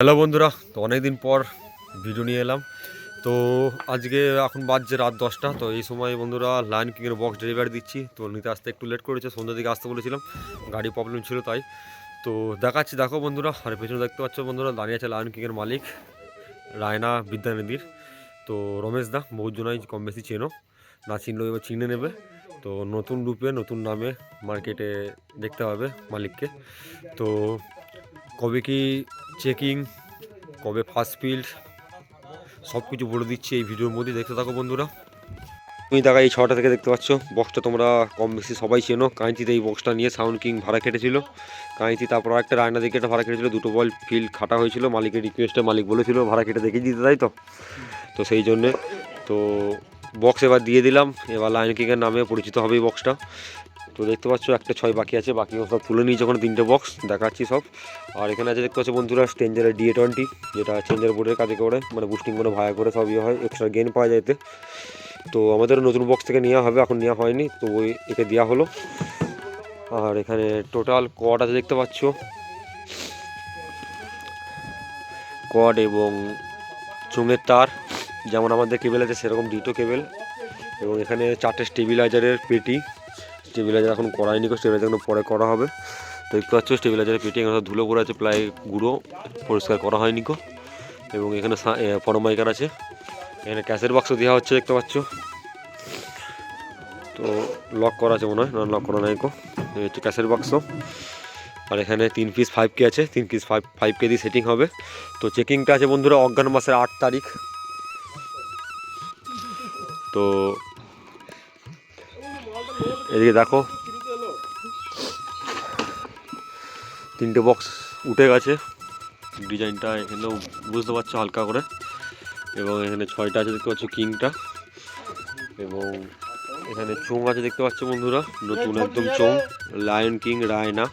Hello বন্ধুরা, তো অনেকদিন পর ভিডিও নিয়ে এলাম। তো আজকে এখন বাজছে রাত দশটা, তো এই সময় বন্ধুরা লাইন কিংয়ের বক্স ডেলিভারি দিচ্ছি। তো নিতে আসতে একটু লেট করেছে, সন্ধ্যের দিকে আসতে বলেছিলাম, গাড়ি প্রবলেম ছিল তাই। তো দেখাচ্ছি, দেখো বন্ধুরা, আর পেছনে দেখতে পাচ্ছ বন্ধুরা, দাঁড়িয়ে আছে লায়ন কিংয়ের মালিক, রায়না বিদ্যানিধির। তো রমেশ দা, বহুজনাই কম বেশি চেনো, না চিনলেও এবার চিনে নেবে। তো নতুন রূপে, নতুন নামে মার্কেটে দেখতে হবে মালিককে। তো কবে কি চেকিং, কবে ফার্স্ট ফিল্ড সব কিছু বলে দিচ্ছি এই ভিডিওর মধ্যে দেখতে থাকো বন্ধুরা। তুমি দেখা এই ছটা থেকে দেখতে পাচ্ছ বক্সটা তোমরা কম বেশি সবাই চেনো। কাঁচিতে এই বক্সটা নিয়ে সাউন্ড কিং ভাড়া কেটেছিল। কাঁচি তারপর একটা রায়না দিকে একটা ভাড়া কেটেছিল, দুটো বল ফিল্ড খাটা হয়েছিল, মালিকের রিকোয়েস্টে মালিক বলেছিল ভাড়া কেটে দেখিয়ে দিতে, তাই তো? তো সেই জন্যে, তো বক্স এবার দিয়ে দিলাম। এবার লাইন কিংয়ের নামে পরিচিত হবে এই বক্সটা তো দেখতে পাচ্ছ, একটা ছয় বাকি আছে, বাকি সব তুলে নিয়েছে ওখানে তিনটে বক্স দেখাচ্ছি সব। আর এখানে আছে, দেখতে পাচ্ছ বন্ধুরা স্টেঞ্জারের ডিএ টোয়েন্টি যেটা চেঞ্জার বোর্ডের কাজে করে মানে বুস্টিং করে ভায়া করে সব ইয়ে হয় এক্সট্রা গেন পাওয়া যায় এতে। তো আমাদের নতুন বক্স থেকে নেওয়া হবে, এখন নেওয়া হয়নি, তো ওই একে দেওয়া হলো। আর এখানে টোটাল কড আছে, দেখতে পাচ্ছ। কড এবং চুঙের তার, যেমন আমাদের কেবেল আছে, সেরকম দুটো কেবেল এবং এখানে চারটে স্টেবিলাইজারের পেটি স্টেবিলাইজার এখন করায়নি স্টেবিলাইজার এখন পরে করা হবে। তো দেখতে পাচ্ছ, স্টেবিলাইজারের পেটি এখানে ধুলো পড়ে আছে প্রায় গুঁড়ো, পরিষ্কার করা হয়নি কো এবং এখানে ফরমাইকার আছে। এখানে ক্যাশের বাক্স দেওয়া হচ্ছে, দেখতে পাচ্ছ। তো লক করা আছে মনে হয়, না লক করা নাই কো হচ্ছে ক্যাশের বাক্স। আর এখানে তিন পিস ফাইভ কে আছে, তিন পিস ফাইভ ফাইভ কে দিয়ে সেটিং হবে। তো চেকিংটা আছে বন্ধুরা, অজ্ঞান মাসের আট তারিখ। তো এদিকে দেখো। তিনটে বক্স উঠে গেছে। ডিজাইনটা এখানেও বুঝতে পারছ হালকা করে। এবং এখানে ছয়টা আছে দেখতে পাচ্ছ কিংটা। এবং এখানে চোং আছে দেখতে পাচ্ছ বন্ধুরা। নতুন একদম চোং লায়ন কিং রায়না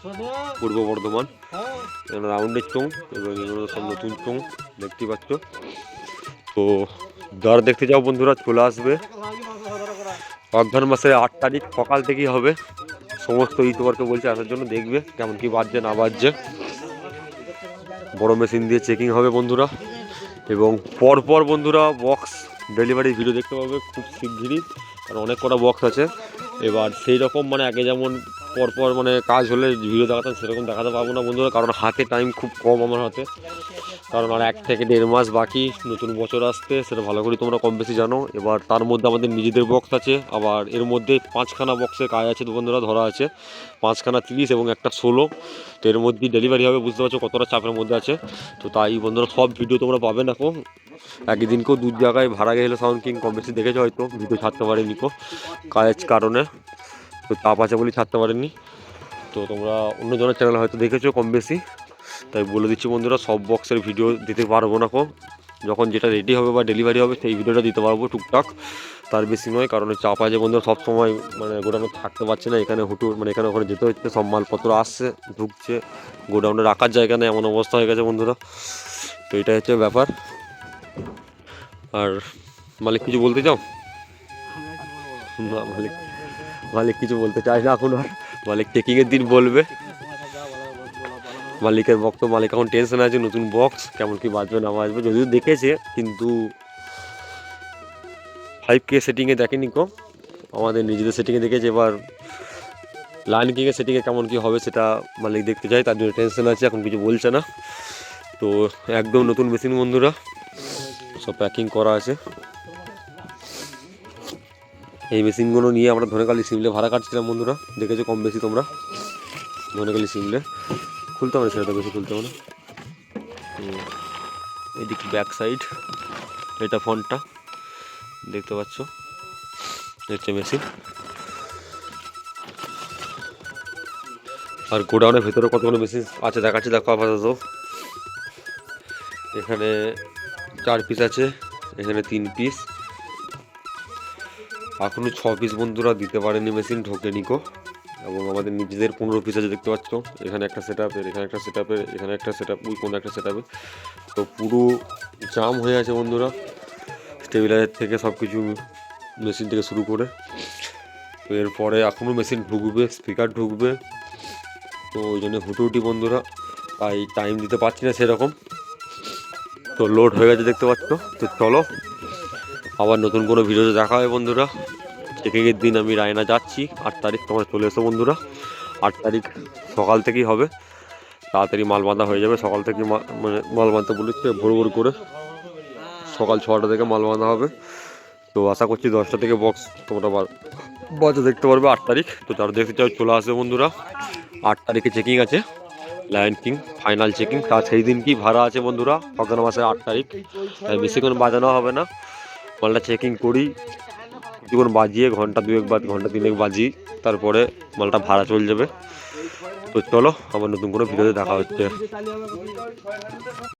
পূর্ব বর্ধমান। এখানে রাউন্ডের চোং এবং এগুলো সব নতুন চোং দেখতে পাচ্ছ। তো দর দেখতে যাও বন্ধুরা চলে আসবে। অঘ্রান মাসের আট তারিখ সকাল থেকেই হবে। সমস্ত ইউটিউবারকে বলছে আসার জন্য দেখবে কেমন কি বাজছে, না বাজছে। বড় মেশিন দিয়ে চেকিং হবে বন্ধুরা। এবং পরপর বন্ধুরা বক্স ডেলিভারি ভিডিও দেখতে পাবে খুব শিগগিরই, কারণ অনেক কটা বক্স আছে। এবার সেই রকম মানে আগে যেমন পরপর মানে কাজ হলে ভিডিও দেখাতাম, সেরকম দেখাতে পারব না বন্ধুরা, কারণ হাতে টাইম খুব কম আমার হাতে। কারণ আর এক থেকে দেড় মাস বাকি, নতুন বছর আসতে সেটা ভালো করে তোমরা কম বেশি জানো। এবার তার মধ্যে আমাদের নিজেদের বক্স আছে, আবার এর মধ্যে পাঁচখানা বক্সের কাজ আছে বন্ধুরা ধরা আছে। পাঁচখানা তিরিশ এবং একটা ষোলো। তো এর মধ্যেই ডেলিভারি হবে, বুঝতে পারছ কতটা চাপের মধ্যে আছে। তো তাই বন্ধুরা সব ভিডিও তোমরা পাবে না কো। একই দিনকেও দু জায়গায় ভাড়া গেলে সাউন্ড কিং কম বেশি দেখেছ হয়তো ভিডিও ছাড়তে পারেনি কো। কাজের কারণে, তো চাপ আছে বলেই ছাড়তে পারেনি তো তোমরা অন্যজনের চ্যানেল হয়তো দেখেছ কম বেশি। তাই বলে দিচ্ছি বন্ধুরা, সব বক্সের ভিডিও দিতে পারব না কো। যখন যেটা রেডি হবে বা ডেলিভারি হবে, সেই ভিডিওটা দিতে পারব টুকটাক। তার বেশি নয়, কারণ চাপ আছে বন্ধুরা সব সময় মানে গোডাউনে থাকতে পারছে না, এখানে হুটু মানে এখানে ওখানে যেতে হচ্ছে, সব মালপত্র আসছে, ঢুকছে, গোডাউনে রাখার জায়গা নেই, এমন অবস্থা হয়ে গেছে বন্ধুরা। তো এটাই হচ্ছে ব্যাপার। আর মালিক কিছু বলতে চাও? না, মালিক মালিক কিছু বলতে চাই না এখন আর। মালিক টেকিংয়ের দিন বলবে। মালিকের বক্তব্য মালিক এখন টেনশন আছে, নতুন বক্স কেমন কি বাজবে, না বাজবে, যদিও দেখেছে, কিন্তু ফাইভ কে সেটিংয়ে দেখেনি কো। আমাদের নিজেদের সেটিংয়ে দেখেছে, এবার লাইন কিংয়ের সেটিংয়ে কেমন কি হবে সেটা মালিক দেখতে চায় তার জন্য টেনশন আছে, এখন কিছু বলছে না। তো একদম নতুন মেশিন বন্ধুরা, সব প্যাকিং করা আছে। এই মেশিনগুলো নিয়ে আমরা ধনেকালি সিমলে ভাড়া কাটছিলাম বন্ধুরা, দেখেছ কম বেশি তোমরা? ধনেকালি সিমলে। খুলতে হবে সেটা বেশি খুলতে হবে না। এদিকে ব্যাক সাইড এটা ফোনটা, দেখতে পাচ্ছ? হচ্ছে মেশিন আর গোডাউনের ভেতরে কতগুলো মেশিন আছে দেখাচ্ছি, দেখো আপাতত। এখানে চার পিস আছে, এখানে তিন পিস এখনও ছ পিস বন্ধুরা দিতে পারেনি মেশিন ঢোকেনি কো। এবং আমাদের নিজেদের পনেরো পিস আছে, দেখতে পাচ্ছ? এখানে একটা সেট আপের এখানে একটা সেট আপের এখানে একটা সেট আপ ওই কোনো একটা সেট আপে তো পুরো জাম হয়ে আছে বন্ধুরা। স্টেবিলাইজার থেকে সব কিছু মেশিন থেকে শুরু করে। তো এরপরে এখনও মেশিন ঢুকবে স্পিকার ঢুকবে। তো ওই জন্য হুটুহুটি বন্ধুরা, তাই টাইম দিতে পারছি না সেরকম। তো লোড হয়ে গেছে দেখতে পাচ্ছ? তো চলো, আবার নতুন কোনো ভিডিওতে দেখা হয় বন্ধুরা। চেকিংয়ের দিন আমি রায়না যাচ্ছি। আট তারিখ তোমরা চলে এসো বন্ধুরা। আট তারিখ সকাল থেকেই হবে। তাড়াতাড়ি মাল বাঁধা হয়ে যাবে। সকাল থেকে মানে মাল বাঁধতে বলেছে ভোর ভোর করে সকাল ছটা থেকে মাল বাঁধা হবে। তো আশা করছি দশটা থেকে বক্স তোমরা বাজে দেখতে পারবে আট তারিখ। তো যারা দেখতে চাও চলে আসবে বন্ধুরা। আট তারিখে চেকিং আছে। লায়ন কিং ফাইনাল চেকিং তার সেই দিন কি ভাড়া আছে বন্ধুরা? অগ্রহ মাসের আট তারিখ। তাই বেশিক্ষণ বাজানো হবে না। মালটা চেকিং করি। কিছুক্ষণ বাজিয়ে ঘণ্টা দুয়েক বা ঘণ্টা তিনেক বাজি তারপরে মালটা ভাড়া চলে যাবে। তো চলো আবার নতুন কোনো ভিডিওতে দেখা হচ্ছে।